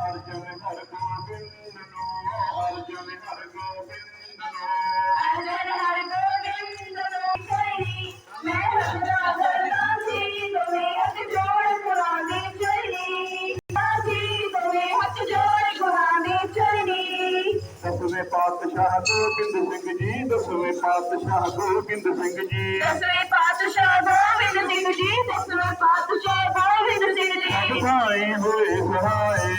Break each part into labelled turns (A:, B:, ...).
A: ਅਰਜਨ ਹਰ ਗੋਬਿੰਦ ਨੂੰ ਅਰਜਨ ਹਰ ਗੋਬਿੰਦ ਨੂੰ।
B: ਅਰਜਨ ਹਰ ਗੋਬਿੰਦ ਨੂੰ ਕੋਈ ਮੈਂ ਸਦਾ ਕਰਦਾ ਸੀ ਦੋਵੇਂ ਹੱਥ ਜੋੜ ਕੁਰਾਨੀ ਚੜੀ ਸਾਜੀ ਦੋਵੇਂ ਹੱਥ ਜੋੜ ਕੁਰਾਨੀ ਚੜੀ
A: ਦਸਵੇਂ ਪਾਤਸ਼ਾਹ ਗੋਬਿੰਦ ਸਿੰਘ ਜੀ ਦਸਵੇਂ ਪਾਤਸ਼ਾਹ ਗੋਬਿੰਦ ਸਿੰਘ ਜੀ।
B: ਦਸਵੇਂ ਪਾਤਸ਼ਾਹ ਗੋਬਿੰਦ ਸਿੰਘ ਜੀ ਦਸਵੇਂ ਪਾਤਸ਼ਾਹ ਗੋਬਿੰਦ ਸਿੰਘ ਜੀ।
A: ਸਹਾਈ ਹੋਏ ਸਹਾਏ।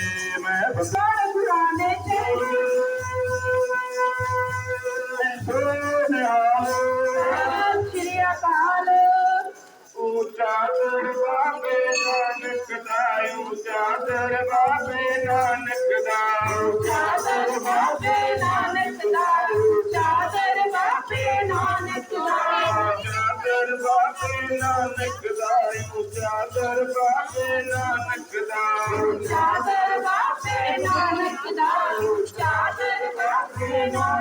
A: ਉੱਚਾ ਦਰਬਾਰੇ ਨਾਨਕ ਦਾ।
B: ਚਾਦਰ ਬਾਬੇ ਨਾਨਕ ਦਾ। ਚਾਦਰ ਬਾਬੇ ਨਾਨਕ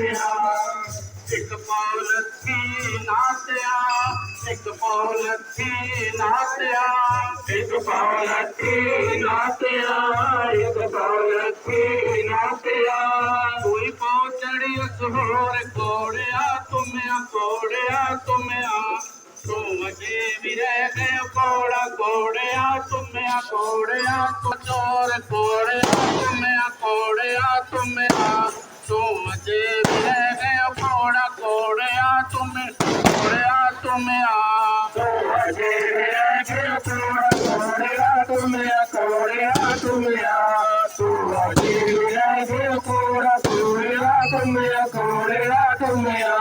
A: ਇੱਕ ਪੌਲਤੀ ਨਾਤਿਆ ਇੱਕ ਪੌਲਤੀ ਨਾਤਿਆ ਇੱਕ ਪੌਲਤੀ ਨਾਤਿਆ ਇੱਕ ਪੌਲਤੀ ਨਾਤਿਆ ਕੋਈ ਪਹੁੰਚੜੀ ਉਸ ਹੋਰ ਕੋੜਿਆ, ਤੁਮਿਆ ਕੋੜਿਆ, ਤੁਮਿਆ ਤੂੰ ਅਜੇ ਵੀ ਰਹਿ ਗਏ ਕੋੜਾ ਕੋੜਿਆ, ਤੁਮਿਆ ਕੋੜਿਆ, ਤੂੰ ਚੋਰ ਕੋੜਿਆ। ਤੁਮਿਆ ਤੂੰ ਅਜੇ ਵੀ ਰਹਿ ਗਏ ਕੋੜਾ ਕੋੜਿਆ ਤੁਮਿਆ ਕੋੜਿਆ ਤੁਮਿਆ ਤੂੰ ਅਜੇ ਵੀ ਰਹਿ ਗਏ ਕੋੜਾ ਕੋੜਿਆ ਤੁਮਿਆ ਕੋੜਿਆ ਤੁਮਿਆ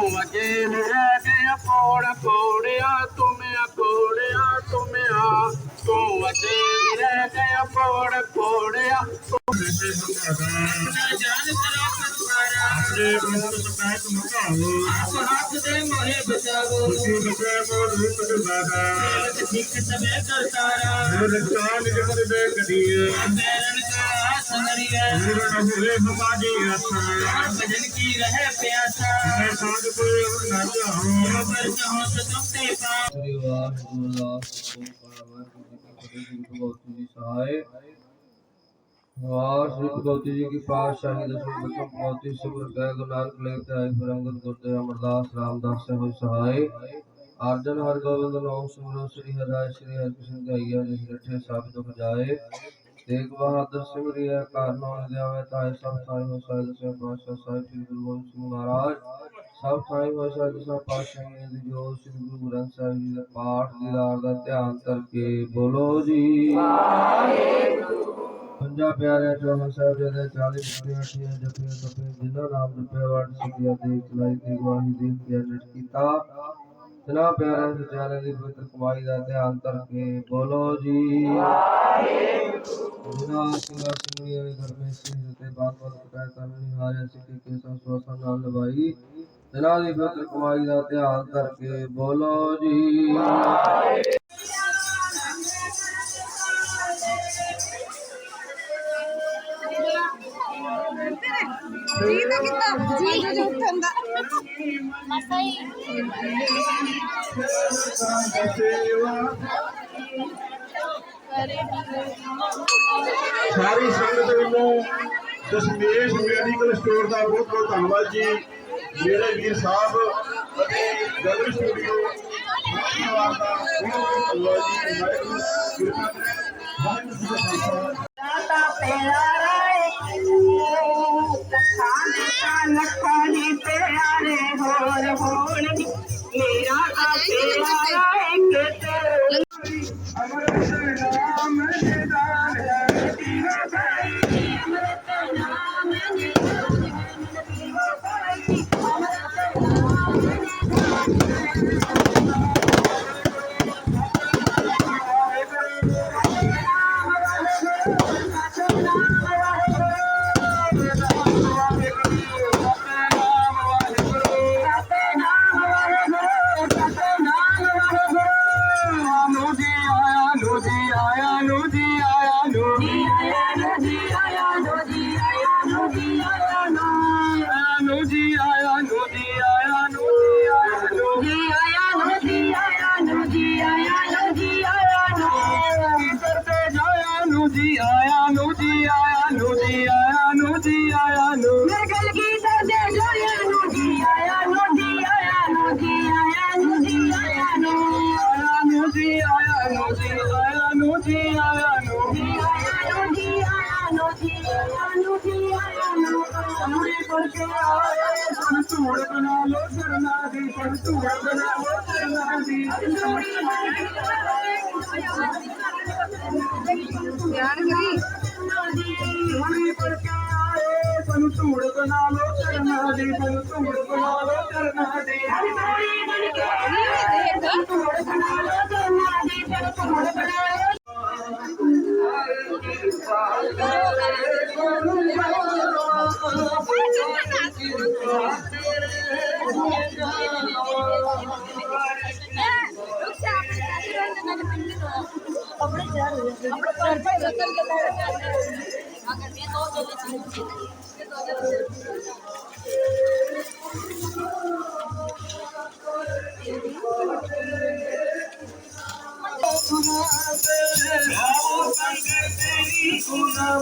A: ਤੂੰ ਅਜੇ ਵੀ ਰਹਿ ਗਏ ਕੋੜਾ ਕੋੜਿਆ ਤੁਮਿਆ ਕੋੜਿਆ ਤੁਮਿਆ ਤੂੰ ਅਜੇ ਵੀ ਰਹਿ ਗਏ ਕੋੜਾ ਕੋੜਿਆ ਆਪਣੇ ਮੁਕਤ ਬੈਠ ਮੁਕਾਵੋ
C: ਹੱਥ ਦੇ ਮੋਹੇ ਬਚਾਵੋ।
A: ਤੁਸੀਂ ਬਸੇ ਮੋਰ ਰੂਪ ਦੇ ਬਾਦਾ
C: ਠੀਕ ਸਵੇ ਕਰਤਾਰਾ।
A: ਮੋਰ ਕਾਲ ਜਗਰ ਦੇ ਕਦੀਏ
C: ਬੈਰਨ ਕਾ ਆਸਨਰੀਆ
A: ਮੋਰ ਨਾ ਹੋਏ ਮਪਾਜੀ ਆਸਾ
C: ਭਜਨ ਕੀ ਰਹਿ ਪਿਆਸਾ।
A: ਮੈਂ ਸਾਧ ਕੋਈ ਹੋਰ ਨਾ ਚਾਹੂੰ
C: ਪਰ ਚਾਹੋ ਸੋ ਤੁਮ ਤੇ ਪਾ
D: ਸ੍ਰੀ ਵਾਹਿਗੁਰੂ ਦਾ ਸਤਿਕਾਰ ਵਾਹਿਗੁਰੂ ਜੀ ਕੀ ਫਤਿਹ ਜੀ ਸਹਾਇ ਵਾਰ ਸ੍ਰੀ ਭਗਵਤੀ ਜੀ ਕੀ ਪਾਤਸ਼ਾਹੀ ਦਸਵੇਂ ਬਚਨ ਭਗਵਤੀ ਸਿਮਰ ਕਹਿ ਗੁਰੂ ਨਾਨਕ ਲੈ ਕੇ ਆਏ ਫਰੰਗਤ ਗੁਰਦੇ ਅਮਰਦਾਸ ਰਾਮਦਾਸ ਸੇ ਹੋਈ ਸਹਾਇ ਅਰਜਨ ਹਰ ਗੋਬਿੰਦ ਨਾਮ ਸਿਮਰੋ ਸ੍ਰੀ ਹਰਿ ਰਾਇ ਸ੍ਰੀ ਹਰਿ ਕ੍ਰਿਸ਼ਨ ਗਾਈਆ ਜਿਸ ਰਠੇ ਸਭ ਦੁਖ ਜਾਏ ਤੇਗ ਬਹਾਦਰ ਸਿਮਰਿਆ ਕਾਰਨੋ ਨਿਦਿਆਵੇ ਤਾਏ ਸਭ ਥਾਈ ਹੋ ਸਾਇ ਦਸਵੇਂ ਪਾਤਸ਼ਾਹ, ਸਾਹਿਬ ਸ੍ਰੀ ਗੁਰੂ ਗੋਬਿੰਦ ਸਿੰਘ ਮਹਾਰਾਜ। ਸਭ ਥਾਈ ਹੋ ਸਾਇ ਦਸਵੇਂ ਪਾਤਸ਼ਾਹ ਜੀ ਦੀ ਜੋ ਸ੍ਰੀ ਗੁਰੂ ਗ੍ਰੰਥ ਸਾਹਿਬ ਜੀ ਦੇ ਪਾਠ ਦੀਦਾਰ ਦਾ ਧਿਆਨ ਕਰਕੇ ਬੋਲੋ ਜੀ। ਪੰਜਾ ਪਿਆਰੇ ਚੌਹਾਂ ਸਾਹਿਬ ਜੀ ਦੇ 40 ਬੁੱਧੀਆਂ ਅਠੀਆਂ ਜਪੀਆਂ ਤਪੀਆਂ ਜਿਨ੍ਹਾਂ ਨਾਮ ਜਪਿਆ ਵੜ ਸਿੱਖਿਆ ਦੇ ਚਲਾਈ ਦੀ ਗਵਾਹੀ ਦੇ ਕੇ ਅਜਟ ਕੀਤਾ। ਜਿਨ੍ਹਾਂ ਪਿਆਰਿਆਂ ਵਿਚਾਰਿਆਂ ਦੀ ਪਵਿੱਤਰ ਕਮਾਈ ਦਾ ਧਿਆਨ ਕਰਕੇ ਬੋਲੋ ਜੀ। ਜਿਨ੍ਹਾਂ ਸਿੰਘਾਂ ਸਿੰਘੀਆਂ ਨੇ ਧਰਮੇ ਸਿੰਘ ਤੇ ਬਾਤ ਬਾਤ ਕਟਾਇ ਕਰਨੀ ਹਾਰਿਆ ਸਿੱਖੀ ਕੇ ਸੰਸਵਾਸਾਂ ਨਾਲ ਨਿਭਾਈ। ਜਿਨ੍ਹਾਂ ਦੀ ਪਵਿੱਤਰ ਕਮਾਈ ਦਾ ਧਿਆਨ ਕਰਕੇ ਬੋਲੋ ਜੀ।
B: ਜੀ ਤਾਂ ਕਿੰਨਾ ਜੀ ਜੋ ਉੱਠਣ ਦਾ।
A: ਸਾਰੀ ਸੰਗਤ ਵੱਲੋਂ ਦਸ਼ਮੇਸ਼ ਮੈਡੀਕਲ ਸਟੋਰ ਦਾ ਬਹੁਤ ਬਹੁਤ ਧੰਨਵਾਦ ਜੀ। ਮੇਰੇ ਵੀਰ ਸਾਹਿਬ ਅਤੇ ਗਗਨ ਸਟੂਡੀਓ ਧੰਨਵਾਦ ਦਾ ਬਹੁਤ ਬਹੁਤ ਧੰਨਵਾਦ ਜੀ ਕਿਰਪਾ ਕਰੇ ਵਾਹਿਗੁਰੂ ਜੀ ਦਾ ਖਾਲਸਾ
B: ਦਾਤਾ ਪਿਆਰਾ ਏ। ਸਾਡੇ ਤਾਂ ਲੱਖਾਂ ਹੀ ਪਿਆਰੇ ਹੋਰ ਹੋਣਗੇ ਮੇਰਾ ਤਾਂ ਪਿਆਰਾ ਇੱਕ ਤੇਰੇ
E: ਅਮਰ ਜੀ ਆਇਆ ਨੂੰ
B: ਜੀ ਆਇਆ ਨੂੰ ਜੀ ਆਇਆ ਨੂੰ ਜੀ ਆਇਆ ਨੂੰ ਮੇਰੇ ਗੱਲ ਕੀ ਕਰਦੇ ਜੋਇਆ ਨੂੰ ਜੀ ਆਇਆ ਨੂੰ ਜੀ ਆਇਆ ਨੂੰ ਜੀ ਆਇਆ ਨੂੰ ਜੀ ਆਇਆ ਨੂੰ ਆਇਆ ਨੂੰ ਜੀ ਆਇਆ ਨੂੰ ਜੀ ਆਇਆ ਨੂੰ ਜੀ ਆਇਆ ਨੂੰ ਜੀ ਆਇਆ ਨੂੰ ਜੀ ਆਇਆ ਨੂੰ ਜੀ ਆਇਆ ਨੂੰ ਜੀ ਆਇਆ ਨੂੰ
E: ਅਮਰੇ ਕੋਲ ਕੇ ਆਇਆ ਸੁਣ ਧੂੜ ਬਣਾ ਲੋ ਸਰਨਾ ਦੀ ਸੁਣ ਧੂੜ ਬਣਾ ਲੋ ਸਰਨਾ ਦੀ ਸੁਣ ਧੂੜ ਬਣਾ ਲੋ ਧਿਆਨ ਕਰੀ ਧੂੜੀ ਪਰ ਕਾਏ ਸਾਨੂੰ ਧੂੜ ਬਣਾ ਲੋ ਕਰਨਾ ਦੇ ਸਾਨੂੰ ਧੂੜ ਬਣਾ ਲੋ ਕਰਨਾ ਦੇ ਧੂੜ ਬਣਾ ਲੋ ਕਰਨਾ ਦੇ ਧੂੜ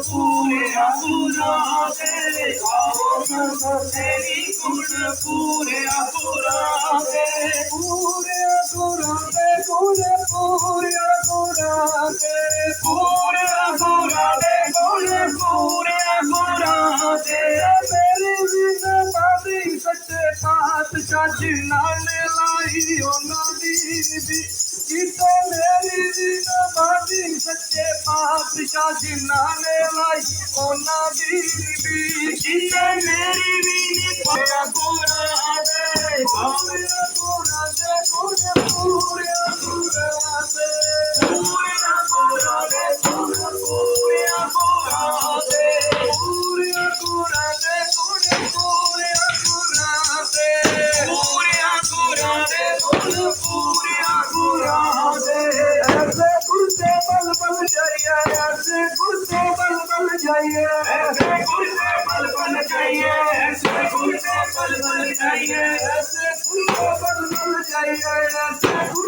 E: पूरे अपूरा तेरे आओ संत तेरी गुण पूरे अपूरा तेरे पूरे अपूरा ते गुण पूरे ਸੱਚੇ ਪਾਤਸ਼ਾਹ ਜਿਨ੍ਹਾਂ ਨੇ ਲਾਈ ਉਹਨਾਂ ਦੀ ਵੀ ਕਿਤੇ ਮੇਰੀ ਜਿੰਦ ਬਾਦੀ ਸੱਚੇ ਪਾਤਸ਼ਾਹ ਜਿਨ੍ਹਾਂ ਨੇ ਲਾਈ ਉਹਨਾਂ ਦੀ ਵੀ ਕਿਤੇ ਮੇਰੀ ਵੀ ਨੀ ਪਾਇਆ ਗੁਰਾਂ ਦੇ ਪਾਇਆ ਗੁਰਾਂ ਦੇ ਗੁਣ ਪੂਰਿਆ ਗੁਰਾਂ ਦੇ ਪੂਰਿਆ ਗੁਰਾਂ ਦੇ ਗੁਣ ਪੂਰੀਆਂ ਗੁਰਾਂ ਦੇ ਐਸੇ ਗੁਰਦੇ ਬਲ ਬਲ ਜਾਈਏ ਐਸੇ ਗੁਰਦੇ ਬਲ ਬਲ ਜਾਈਏ ਐਸੇ ਗੁਰਦੇ ਬਲ ਬਲ ਜਾਈਏ ਐਸੇ ਗੁਰਦੇ ਬਲ ਬਲ ਜਾਈਏ ਐਸੇ ਗੁਰਦੇ ਬਲ ਬਲ ਜਾਈਏ ਐਸੇ